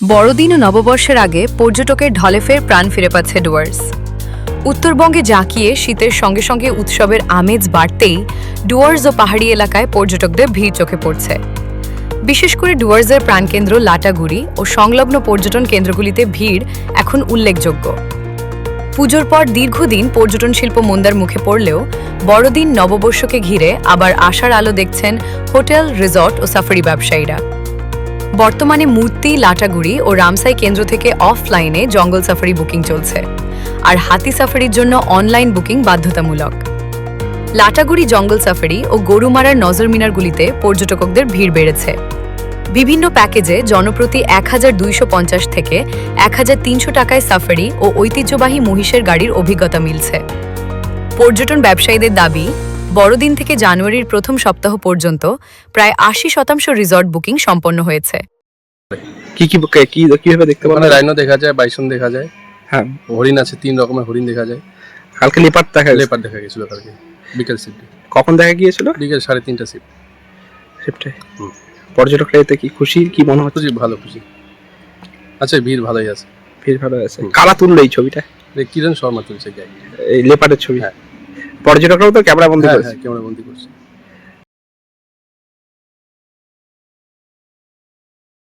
বড়দিন ও নববর্ষের আগে পর্যটকের ঢলে ফের প্রাণ ফিরে পাচ্ছে ডুয়ার্স। উত্তরবঙ্গে জাঁকিয়ে শীতের সঙ্গে সঙ্গে উৎসবের আমেজ বাড়তেই ডুয়ার্স ও পাহাড়ি এলাকায় পর্যটকদের ভিড় চোখে পড়ছে। বিশেষ করে ডুয়ার্সের প্রাণকেন্দ্র লাটাগুড়ি ও সংলগ্ন পর্যটন কেন্দ্রগুলিতে ভিড় এখন উল্লেখযোগ্য। পুজোর পর দীর্ঘদিন পর্যটন শিল্প মন্দার মুখে পড়লেও বড়দিন নববর্ষকে ঘিরে আবার আশার আলো দেখছেন হোটেল, রিসর্ট ও সাফারি ব্যবসায়ীরা। বর্তমানে মূর্তি, লাটাগুড়ি ও রামসাই কেন্দ্র থেকে অফলাইনে জঙ্গল সাফারি বুকিং চলছে। আর হাতি সাফারির জন্য অনলাইন বুকিং বাধ্যতামূলক। লাটাগুড়ি জঙ্গল সাফারি ও গরুমারার নজর মিনারগুলিতে পর্যটকদের ভিড় বেড়েছে। বিভিন্ন প্যাকেজে জনপ্রতি এক হাজার দুইশো পঞ্চাশ থেকে এক হাজার তিনশো টাকায় সাফারি ও ঐতিহ্যবাহী মহিষের গাড়ির অভিজ্ঞতা মিলছে। পর্যটন ব্যবসায়ীদের দাবি, বড়দিন থেকে জানুয়ারির প্রথম সপ্তাহ পর্যন্ত প্রায় আশি শতাংশ রিসর্ট বুকিং সম্পন্ন হয়েছে। কি কি কি কীভাবে দেখতে পাবেন রাইনো দেখা যায় বাইসন দেখা যায়। হ্যাঁ। হরিণ আছে তিন রকমের হরিণ দেখা যায়। কালকে লেপার দেখা লেপার দেখা গেছিল কালকে বিকেল শিফটে কখন দেখা গিয়েছিল? বিকেল সাড়ে তিনটা শিফট শিফটে পর্যটকরা এতে কি খুশি কি মনে হচ্ছে? ভালো খুশি। আচ্ছা ভিড় ভালোই আছে। ভিড় ভালো আছে। কারা তুললো এই ছবিটা? কিরণ শর্মা তুলছে এই লেপারের ছবি। হ্যাঁ। পর্যটকরাও তো ক্যামেরা বন্দি হ্যাঁ করেছে। হ্যাঁ ক্যামেরা বন্দি করছে।